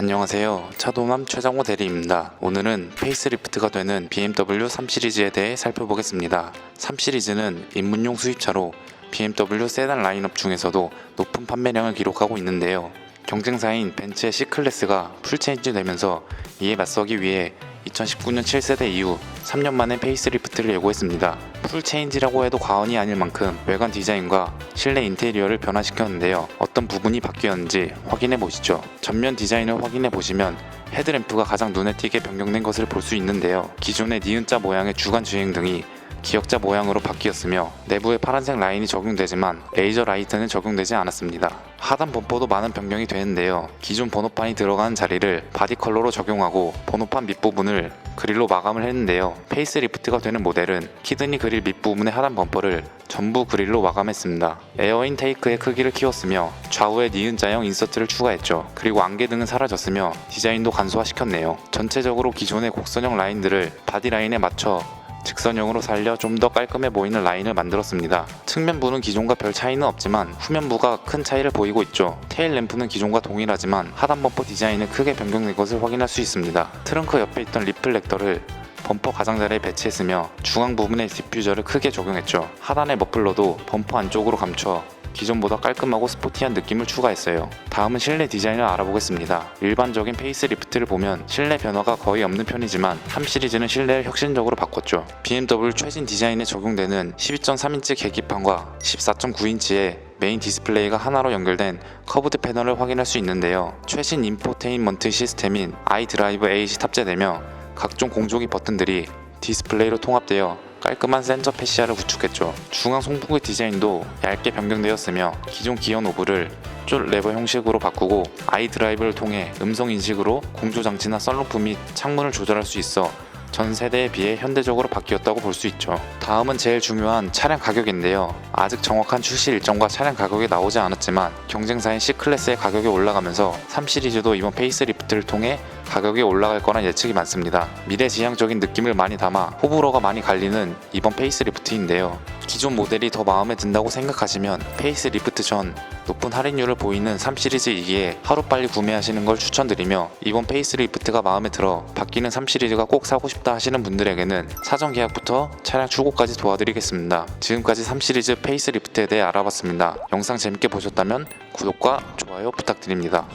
안녕하세요. 차도맘 최정호 대리입니다. 오늘은 페이스리프트가 되는 BMW 3 시리즈에 대해 살펴보겠습니다. 3 시리즈는 입문용 수입차로 BMW 세단 라인업 중에서도 높은 판매량을 기록하고 있는데요. 경쟁사인 벤츠의 C클래스가 풀체인지 되면서 이에 맞서기 위해 2019년 7세대 이후 3년 만에 페이스리프트를 예고했습니다. 풀체인지라고 해도 과언이 아닐 만큼 외관 디자인과 실내 인테리어를 변화시켰는데요. 어떤 부분이 바뀌었는지 확인해 보시죠. 전면 디자인을 확인해 보시면 헤드램프가 가장 눈에 띄게 변경된 것을 볼 수 있는데요. 기존의 니은자 모양의 주간 주행 등이 기역자 모양으로 바뀌었으며 내부에 파란색 라인이 적용되지만 레이저 라이트는 적용되지 않았습니다. 하단 범퍼도 많은 변경이 되는데요. 기존 번호판이 들어가는 자리를 바디 컬러로 적용하고 번호판 밑부분을 그릴로 마감을 했는데요. 페이스리프트가 되는 모델은 키드니 그릴 밑부분의 하단 범퍼를 전부 그릴로 마감했습니다. 에어 인테이크의 크기를 키웠으며 좌우에 니은자형 인서트를 추가했죠. 그리고 안개 등은 사라졌으며 디자인도 간소화시켰네요. 전체적으로 기존의 곡선형 라인들을 바디 라인에 맞춰 직선형으로 살려 좀 더 깔끔해 보이는 라인을 만들었습니다. 측면부는 기존과 별 차이는 없지만 후면부가 큰 차이를 보이고 있죠. 테일 램프는 기존과 동일하지만 하단 범퍼 디자인은 크게 변경된 것을 확인할 수 있습니다. 트렁크 옆에 있던 리플렉터를 범퍼 가장자리에 배치했으며 중앙 부분에 디퓨저를 크게 적용했죠. 하단의 머플러도 범퍼 안쪽으로 감춰 기존보다 깔끔하고 스포티한 느낌을 추가했어요. 다음은 실내 디자인을 알아보겠습니다. 일반적인 페이스리프트를 보면 실내 변화가 거의 없는 편이지만 3 시리즈는 실내를 혁신적으로 바꿨죠. BMW 최신 디자인에 적용되는 12.3인치 계기판과 14.9인치의 메인 디스플레이가 하나로 연결된 커브드 패널을 확인할 수 있는데요. 최신 인포테인먼트 시스템인 iDrive 8이 탑재되며 각종 공조기 버튼들이 디스플레이로 통합되어 깔끔한 센서 패시아를 구축했죠. 중앙 송풍구 디자인도 얇게 변경되었으며 기존 기어 노브를 쫄 레버 형식으로 바꾸고 아이 드라이브를 통해 음성 인식으로 공조 장치나 썬루프 및 창문을 조절할 수 있어 전 세대에 비해 현대적으로 바뀌었다고 볼 수 있죠. 다음은 제일 중요한 차량 가격인데요. 아직 정확한 출시 일정과 차량 가격이 나오지 않았지만 경쟁사인 C클래스의 가격이 올라가면서 3 시리즈도 이번 페이스리프트를 통해 가격이 올라갈 거란 예측이 많습니다. 미래지향적인 느낌을 많이 담아 호불호가 많이 갈리는 이번 페이스리프트인데요. 기존 모델이 더 마음에 든다고 생각하시면 페이스리프트 전 높은 할인율을 보이는 3 시리즈이기에 하루빨리 구매하시는 걸 추천드리며 이번 페이스리프트가 마음에 들어 바뀌는 3 시리즈가 꼭 사고 싶다 하시는 분들에게는 사전 계약부터 차량 출고까지 도와드리겠습니다. 지금까지 3 시리즈 페이스리프트에 대해 알아봤습니다. 영상 재밌게 보셨다면 구독과 좋아요 부탁드립니다.